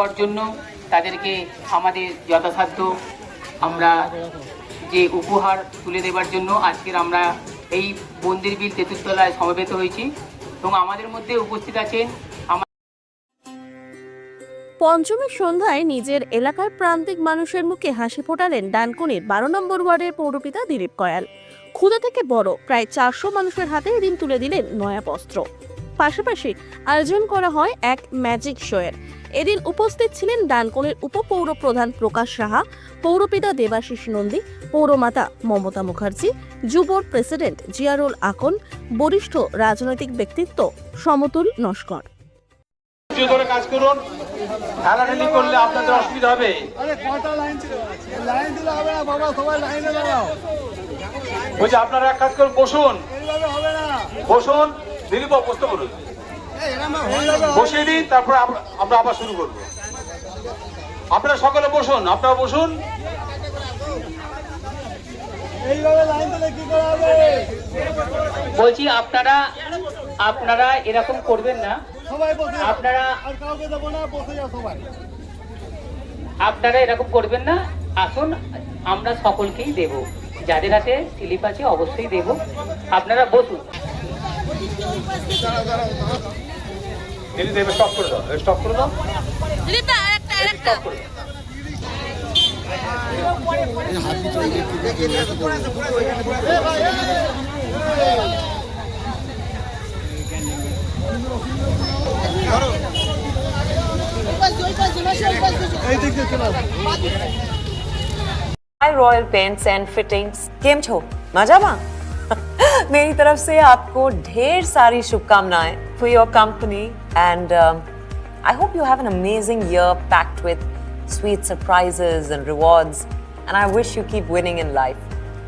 দেওয়ার জন্য তাদেরকে আমাদের যথাসাধ্য আমরা যে উপহার তুলে দেওয়ার জন্য আজকের আমরা এই মন্দির বিল তেঁতুলতলায় সমবেত হয়েছি এবং আমাদের মধ্যে উপস্থিত আছেন পঞ্চমীর সন্ধ্যায় নিজের এলাকার প্রান্তিক মানুষের মুখে হাসি ফোটালেন ডানকুনির বারো নম্বর ওয়ার্ডের পৌরপিতা দিলীপ কয়াল। ক্ষুদা থেকে বড়, প্রায় চারশো মানুষের হাতে এদিন তুলে দিলেন নয়া বস্ত্র। পাশাপাশি আয়োজন করা হয় এক ম্যাজিক শোয়ের। এদিন উপস্থিত ছিলেন ডানকুনির উপপৌর প্রধান প্রকাশ সাহা পৌরপিতা দেবাশিস নন্দী পৌরমাতা মমতা মুখার্জি যুবর প্রেসিডেন্ট জিয়ারুল আকন বরিষ্ঠ রাজনৈতিক ব্যক্তিত্ব সমতুল নস্কর। ধরে কাজ করুন। করলে আপনাদের অসুবিধা হবে। আপনারা এক কাজ করুন বসুন। বসুন। বসতে বলুন। এইভাবে বসিয়ে দিন তারপরে আমরা- আবার শুরু করব। আপনারা সকলে বসুন আপনারা বসুন। এইভাবে লাইন দিলে কি করে হবে? বলছি আপনারা আপনারা এরকম করবেন না। আপনারা আর কাউকে দেবো না বসে যাও সবাই। আপনারা এরকম করবেন না। আসুন আমরা সকলকেই দেব। যাদের হাতে স্লিপ আছে অবশ্যই দেব। আপনারা বসুন। দিদি দেবে স্টপ করে দাও স্টপ করে দাও રોયલ પેન્ટ્સ એન્ડ ફિટિંગ્સ કેમ છો મજામાં मेरी तरफ से आपको ढेर सारी शुभकामनाएं for your company and I hope you have an amazing year packed with sweet surprises and rewards and I wish you keep winning in life.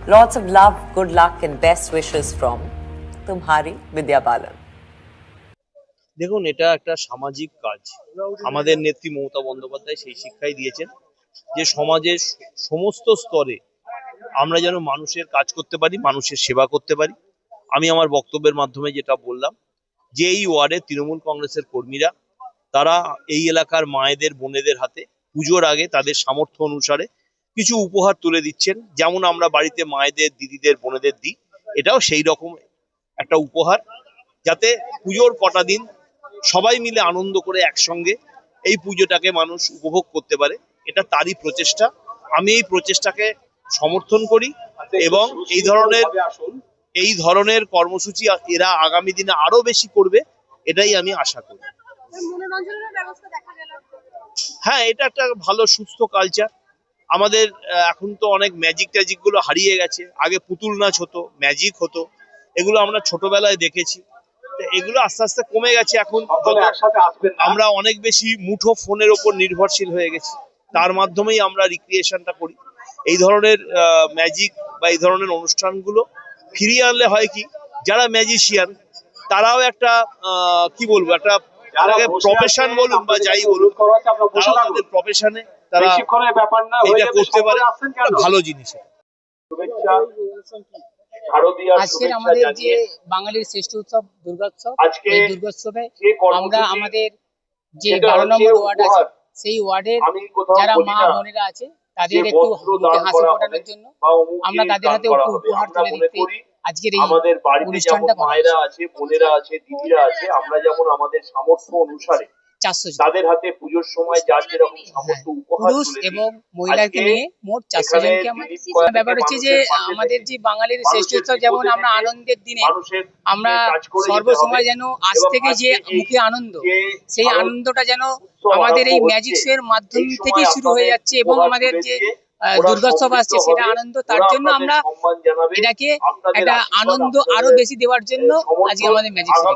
Lots of love, good luck and best wishes from Tumhari Vidya Balan. দেখুন এটা একটা সামাজিক কাজ আমাদের নেত্রী মমতা বন্দ্যোপাধ্যায় সেই শিক্ষাই দিয়েছেন যে সমাজের স- সমস্ত স্তরে আমরা যেন মানুষের কাজ করতে পারি মানুষের সেবা করতে পারি আমি আমার বক্তব্যের মাধ্যমে যেটা বললাম, যে এই ওয়ার্ডে তৃণমূল কংগ্রেসের কর্মীরা, তারা এই এলাকার মায়েদের, বোনেদের হাতে পুজোর আগে তাদের সামর্থ্য অনুসারে কিছু উপহার তুলে দিচ্ছেন। যেমন আমরা বাড়িতে মায়েদের, দিদিদের, বোনেদের দিই, এটাও সেই রকম একটা উপহার। যাতে পুজোর কটা দিন সবাই মিলে আনন্দ করে একসঙ্গে এই পুজোটাকে মানুষ উপভোগ করতে পারে, এটা তারই প্রচেষ্টা। আমি এই প্রচেষ্টাকে সমর্থন করি এবং এই ধরনের এই ধরনের কর্মসূচি এরা আগামী দিনে আরও বেশি করবে এটাই আমি আশা করি। হ্যাঁ এটা একটা ভালো সুস্থ কালচার আমাদের এখন তো অনেক ম্যাজিক ট্যাজিকগুলো হারিয়ে গেছে। আগে পুতুল নাচ হতো ম্যাজিক হতো। এগুলো আমরা ছোটবেলায় দেখেছি। তো এগুলো আস্তে আস্তে কমে গেছে এখন। আমরা অনেক বেশি মুঠো ফোনের ওপর নির্ভরশীল হয়ে গেছি। তার মাধ্যমেই আমরা রিক্রিয়েশনটা করি। এই ধরনের ম্যাজিক বা এই ধরনের অনুষ্ঠানগুলো ফিরিয়ে আনলে হয় কি? যারা ম্যাজিশিয়ান তারাও একটা আহ, কি বলব একটা প্রফেশন বলুন বা যাই বলুন তারাও তাদের প্রফেশনে তারা বেশিক্ষণের ব্যাপার না হয়ে এটা করতে পারে। ভালো জিনিস আজকের আমাদের যে বাঙালির শ্রেষ্ঠ উৎসব দুর্গোৎসব আজকে এই দুর্গোৎসবে আমরা আমাদের যে বারো নম্বর ওয়ার্ড আছে সেই ওয়ার্ডের যারা মা বোনেরা আছে তাদের একটু হাসি ফোটানোর জন্য আমরা তাদের হাতে একটু উপহার তুলে দিতে আজকের এই আমাদের বাড়িতে যেমন মায়েরা আছে বোনেরা আছে দিদিরা আছে আমরা যেমন আমাদের সামর্থ্য অনুসারে চারশো তাদের হাতে পুজোর সময় যার যেরকম উপহার পুরুষ এবং মহিলাকে নিয়ে মোট চারশো জনকে আমরা ব্যাপার হচ্ছে যে আমাদের যে বাঙালির শ্রেষ্ঠ উৎসব যেমন আমরা আনন্দের দিনে আমরা সর্বসময় যেন আজ থেকে যে মুখে আনন্দ সেই আনন্দটা যেন আমাদের এই ম্যাজিক শো এর মাধ্যম থেকে শুরু হয়ে যাচ্ছে এবং আমাদের যে দুর্গোৎসব আসছে সেটা আনন্দ তার জন্য আমরা এটাকে একটা আনন্দ আরও বেশি দেওয়ার জন্য আজকে আমাদের ম্যাজিক শো